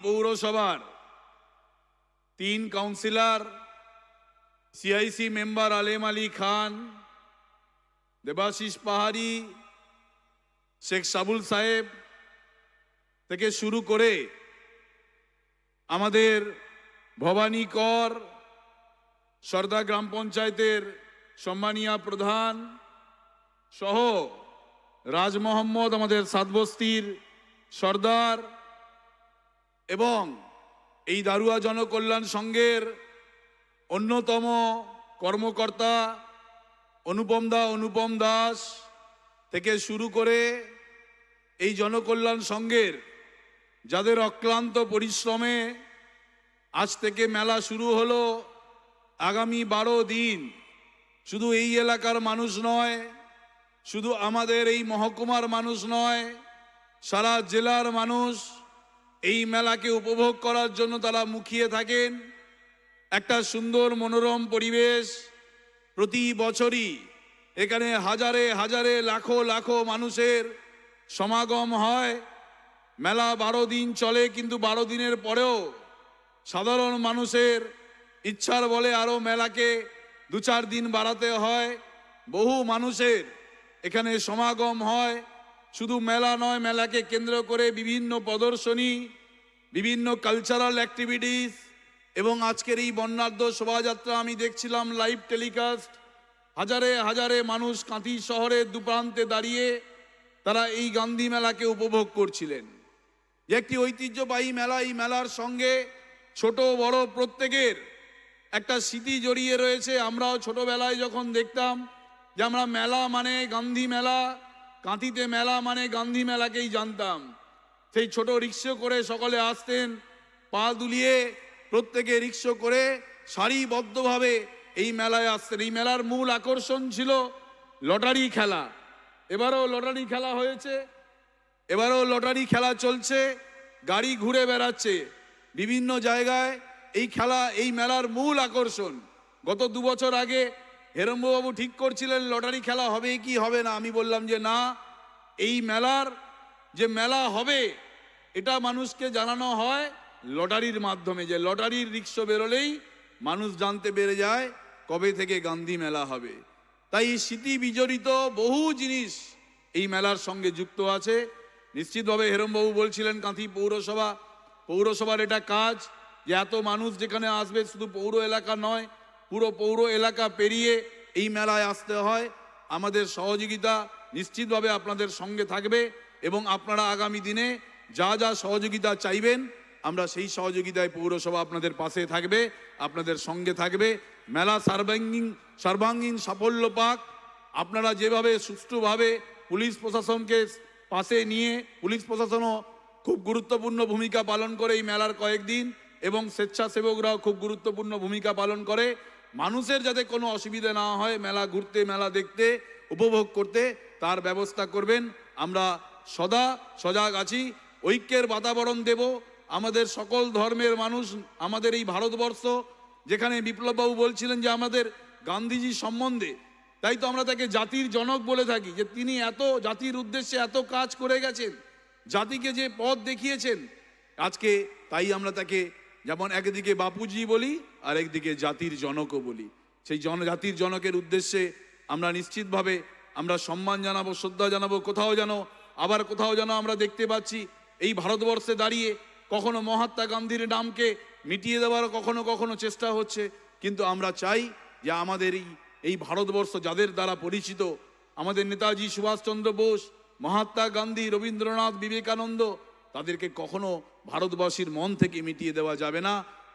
পৌরসভার তিন councillor CIC member আলেম আলী খান, দেবাশিস পাহাড়ি, শেখ সাবুল সাহেব থেকে শুরু করে আমাদের ভবানী কর সর্দা গ্রাম পঞ্চায়েতের সম্মানীয় প্রধান সহ রাজ মোহাম্মদ আমাদের সাতবস্তির সর্দার এবং এই দারুয়া জনকল্যাণ সংঘের অন্যতম কর্মকর্তা অনুপম দা, অনুপম দাস থেকে শুরু করে এই জনকল্যাণ সংঘের যাদের অক্লান্ত পরিশ্রমে আজ থেকে মেলা শুরু হলো, আগামী বারো দিন শুধু এই এলাকার মানুষ নয়, শুধু আমাদের এই মহকুমার মানুষ নয়, সারা জেলার মানুষ এই মেলাকে উপভোগ করার জন্য তারা মুখিয়ে থাকেন। একটা সুন্দর মনোরম পরিবেশ প্রতি বছরই এখানে হাজারে হাজারে লাখো লাখো মানুষের সমাগম হয়। মেলা বারো দিন চলে কিন্তু বারো দিনের পরেও সাধারণ মানুষের ইচ্ছার বলে আরও মেলাকে দু চার দিন বাড়াতে হয়। বহু মানুষের এখানে সমাগম হয়। শুধু মেলা নয়, মেলাকে কেন্দ্র করে বিভিন্ন প্রদর্শনী, বিভিন্ন কালচারাল অ্যাক্টিভিটিস এবং আজকের এই বর্ণাঢ্য শোভাযাত্রা আমি দেখছিলাম লাইভ টেলিকাস্ট হাজারে হাজারে মানুষ কাঁথি শহরের দুপ্রান্তে দাঁড়িয়ে তারা এই গান্ধী মেলাকে উপভোগ করছিলেন। যে একটি ঐতিহ্যবাহী মেলা, এই মেলার সঙ্গে ছোট, বড় প্রত্যেকের একটা স্মৃতি জড়িয়ে রয়েছে। আমরাও ছোটবেলায় যখন দেখতাম যে আমরা মেলা মানে গান্ধী মেলা কাঁথিতে মেলা মানে গান্ধী মেলাকেই জানতাম। সেই ছোট রিক্সা করে সকলে আসতেন, পা দুলিয়ে প্রত্যেকে রিক্সা করে সারিবদ্ধভাবে এই মেলায় আসতেন। এই মেলার মূল আকর্ষণ ছিল লটারি খেলা। এবারও লটারি খেলা হয়েছে, এবারও লটারি খেলা চলছে, গাড়ি ঘুরে বেড়াচ্ছে। বিভিন্ন জায়গায় এই খেলা, এই মেলার মূল আকর্ষণ। গত দু বছর আগে হেরম্ববাবু ঠিক করছিলেন, লটারি খেলা হবে কি হবে না? আমি বললাম যে, না, এই মেলার যে মেলা হবে, এটা মানুষকে জানানো হয় লটারির মাধ্যমে, যে লটারির রিক্সা বেরোলেই মানুষ জানতে পেরে যায় কবে থেকে গান্ধী মেলা হবে। তাই স্মৃতি বিজড়িত বহু জিনিস এই মেলার সঙ্গে যুক্ত আছে। নিশ্চিতভাবে হেরমবাবু বলছিলেন, কাঁথি পৌরসভা, পৌরসভার এটা কাজ যে এত মানুষ যেখানে আসবে শুধু পৌর এলাকা নয় পুরো পৌর এলাকা পেরিয়ে এই মেলায় আসতে হয়। আমাদের সহযোগিতা নিশ্চিতভাবে আপনাদের সঙ্গে থাকবে এবং আপনারা আগামী দিনে যা যা সহযোগিতা চাইবেন, আমরা সেই সহযোগিতায় পৌরসভা আপনাদের পাশে থাকবে, আপনাদের সঙ্গে থাকবে। মেলা সর্বাঙ্গীন সর্বাঙ্গীন সাফল্য পাক। আপনারা যেভাবে সুষ্ঠুভাবে পুলিশ প্রশাসনকে পাশে নিয়ে, পুলিশ প্রশাসনও খুব গুরুত্বপূর্ণ ভূমিকা পালন করে এই মেলার কয়েকদিন এবং স্বেচ্ছাসেবকরাও খুব গুরুত্বপূর্ণ ভূমিকা পালন করে। মানুষের যাতে কোনো অসুবিধা না হয়, মেলা ঘুরতে, মেলা দেখতে, উপভোগ করতে, তার ব্যবস্থা করবেন। আমরা সদা সজাগ আছি, ঐক্যের বাতাবরণ দেব। আমাদের সকল ধর্মের মানুষ, আমাদের এই ভারতবর্ষ, যেখানে বিপ্লববাবু বলছিলেন যে আমাদের গান্ধীজি সম্বন্ধে, তাই তো আমরা তাকে জাতির জনক বলে থাকি, যে তিনি এত জাতির উদ্দেশ্যে এত কাজ করে গেছেন, জাতিকে যে পথ দেখিয়েছেন। আজকে তাই আমরা তাকে যেমন একদিকে বাপুজি বলি, আর একদিকে জাতির জনকও বলি। সেই জন, জাতির জনকের উদ্দেশ্যে আমরা নিশ্চিতভাবে আমরা সম্মান জানাব, শ্রদ্ধা জানাব, কোথাও যেন, আবার কোথাও যেন আমরা দেখতে পাচ্ছি এই ভারতবর্ষে দাঁড়িয়ে কখনো মহাত্মা গান্ধীর নামকে মিটিয়ে দেওয়ার কখনো কখনো চেষ্টা হচ্ছে। কিন্তু আমরা চাই যে আমাদের এই এই ভারতবর্ষ যাদের দ্বারা পরিচিত, আমাদের নেতাজি সুভাষচন্দ্র বোস, মহাত্মা গান্ধী, রবীন্দ্রনাথ বিবেকানন্দ তাদেরকে কখনো ভারতবাসীর মন থেকে মিটিয়ে দেওয়া যাবে না।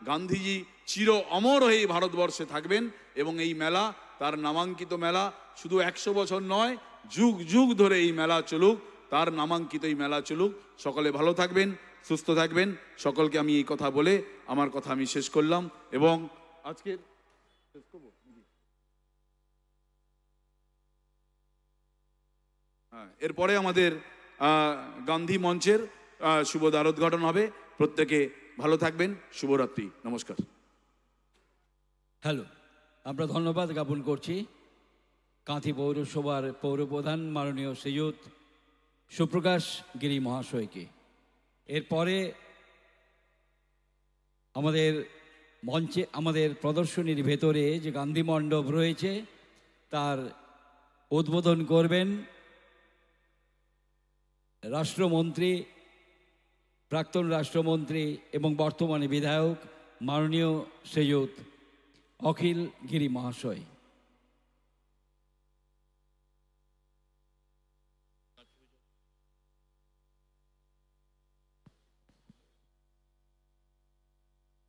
গান্ধীজি চির অমর হয়ে ভারতবর্ষে থাকবেন এবং এই মেলা তার নামাঙ্কিত মেলা শুধু একশো বছর নয় যুগ যুগ ধরে এই মেলা চলুক তার নামাঙ্কিত এই মেলা চলুক। সকলে ভালো থাকবেন সুস্থ থাকবেন। সকলকে আমি এই কথা বলে আমার কথা আমি শেষ করলাম এবং আজকের শেষ করব হ্যাঁ, এরপরে আমাদের গান্ধী মঞ্চের শুভ দ্বারোদ্ঘাটন হবে। প্রত্যেকে ভালো থাকবেন। শুভরাত্রি। নমস্কার। হ্যালো, আমরা ধন্যবাদ জ্ঞাপন করছি। কাঁথি পৌরসভার পৌরপ্রধান মাননীয় শ্রীযুত সুপ্রকাশ গিরি মহাশয়কে। এরপরে আমাদের মঞ্চে, আমাদের প্রদর্শনীর ভেতরে যে গান্ধী মণ্ডপ রয়েছে, তার উদ্বোধন করবেন রাষ্ট্রমন্ত্রী প্রাক্তন রাষ্ট্রমন্ত্রী এবং বর্তমানে বিধায়ক মাননীয় শ্রীযুত অখিল গিরি মহাশয়।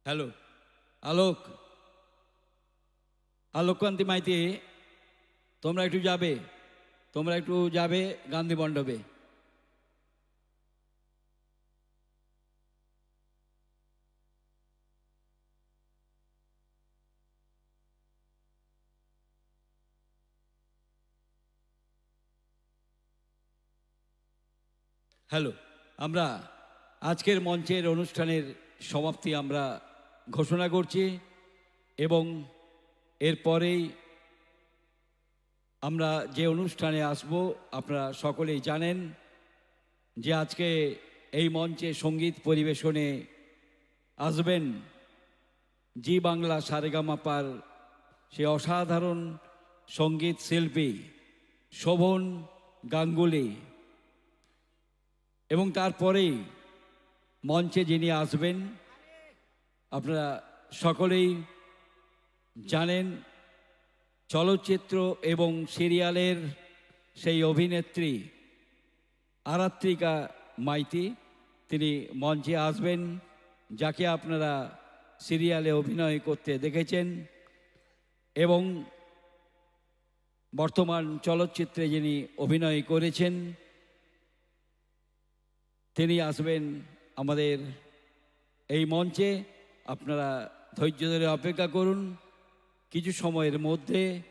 হ্যালো, আলোক। আলোককান্তি মাইতি, তোমরা একটু যাবে, তোমরা একটু যাবে গান্ধী মণ্ডপে। হ্যালো, আমরা আজকের মঞ্চের অনুষ্ঠানের সমাপ্তি আমরা ঘোষণা করছি এবং এরপরেই আমরা যে অনুষ্ঠানে আসব, আপনারা সকলেই জানেন যে আজকে এই মঞ্চে সংগীত পরিবেশনে আসবেন জি বাংলা সারেগামাপার সে অসাধারণ সংগীত শিল্পী শোভন গাঙ্গুলি। এবং তারপরেই মঞ্চে যিনি আসবেন, আপনারা সকলেই জানেন চলচ্চিত্র এবং সিরিয়ালের সেই অভিনেত্রী আরাত্রিকা মাইতি। তিনি মঞ্চে আসবেন, যাকে আপনারা সিরিয়ালে অভিনয় করতে দেখেছেন এবং বর্তমান চলচ্চিত্রে যিনি অভিনয় করেছেন তিনি আসবেন আমাদের এই মঞ্চে। আপনারা ধৈর্য ধরে অপেক্ষা করুন। কিছু সময়ের মধ্যে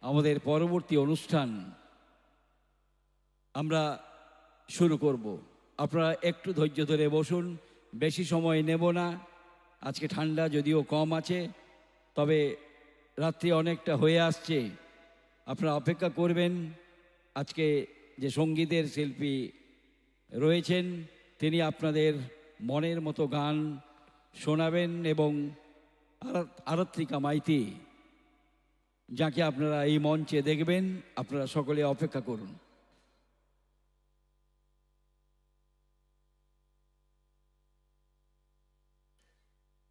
আমাদের পরবর্তী অনুষ্ঠান আমরা শুরু করব। আপনারা একটু ধৈর্য ধরে বসুন। বেশি সময় নেব না। আজকে ঠান্ডা যদিও কম আছে, তবে রাত্রি অনেকটা হয়ে আসছে। আপনারা অপেক্ষা করবেন। আজকে যে সঙ্গীতের শিল্পী রয়েছেন, তিনি আপনাদের মনের মতো গান শোনাবেন এবং আরা- আরাত্রিকা মাইতি, যাকে আপনারা এই মঞ্চে দেখবেন, আপনারা সকলে অপেক্ষা করুন।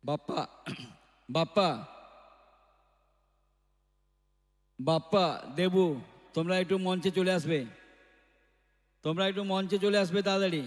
বাপ্পা বাপ্পা বাপ্পা, দেবু, তোমরা একটু মঞ্চে চলে আসবে। তোমরা একটু মঞ্চে চলে আসবে তাড়াতাড়ি।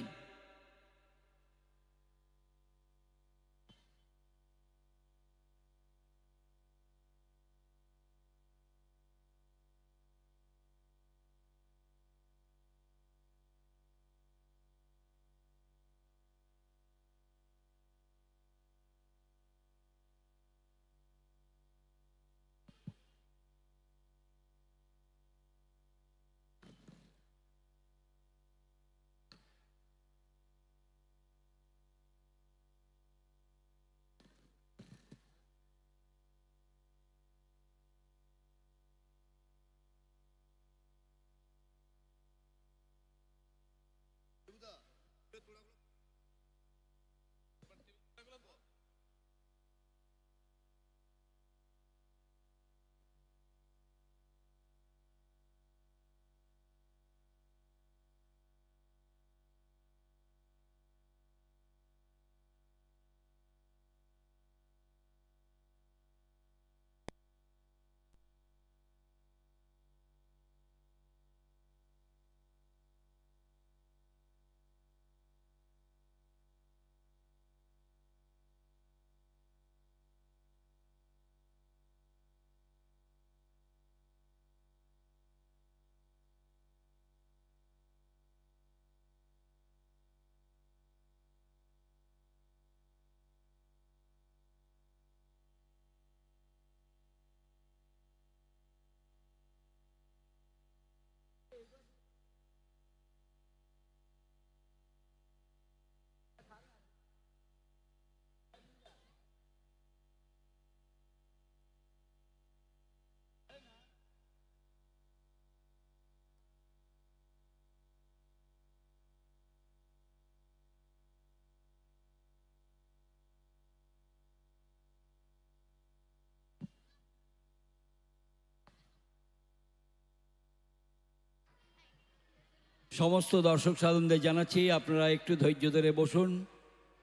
সমস্ত দর্শক সাধনদের জানাচ্ছি, আপনারা একটু ধৈর্য ধরে বসুন।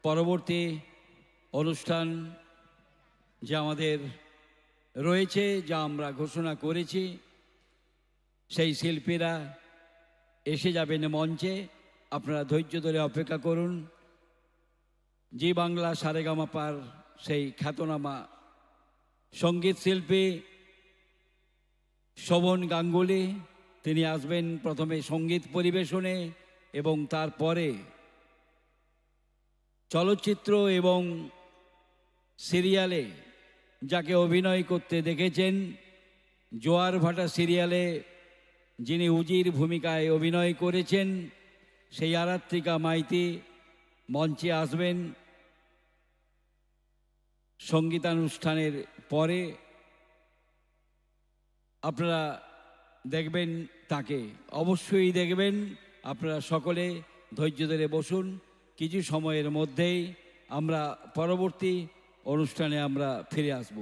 পরবর্তী অনুষ্ঠান যা আমাদের রয়েছে, যা আমরা ঘোষণা করেছি, সেই শিল্পীরা এসে যাবেন মঞ্চে। আপনারা ধৈর্য ধরে অপেক্ষা করুন। জি বাংলা সারেগামাপার সেই খ্যাতনামা সংগীত শিল্পী শোভন গাঙ্গুলি তিনি আসবেন প্রথমে সংগীত পরিবেশনে এবং তারপরে চলচ্চিত্র এবং সিরিয়ালে, যাকে অভিনয় করতে দেখেছেন জোয়ার ভাটা সিরিয়ালে, যিনি উজির ভূমিকায় অভিনয় করেছেন, সেই আরাত্রিকা মাইতি মঞ্চে আসবেন। সঙ্গীতানুষ্ঠানের পরে আপনারা দেখবেন তাকে। অবশ্যই দেখবেন আপনারা সকলে ধৈর্য ধরে বসুন। কিছু সময়ের মধ্যেই আমরা পরবর্তী অনুষ্ঠানে আমরা ফিরে আসব।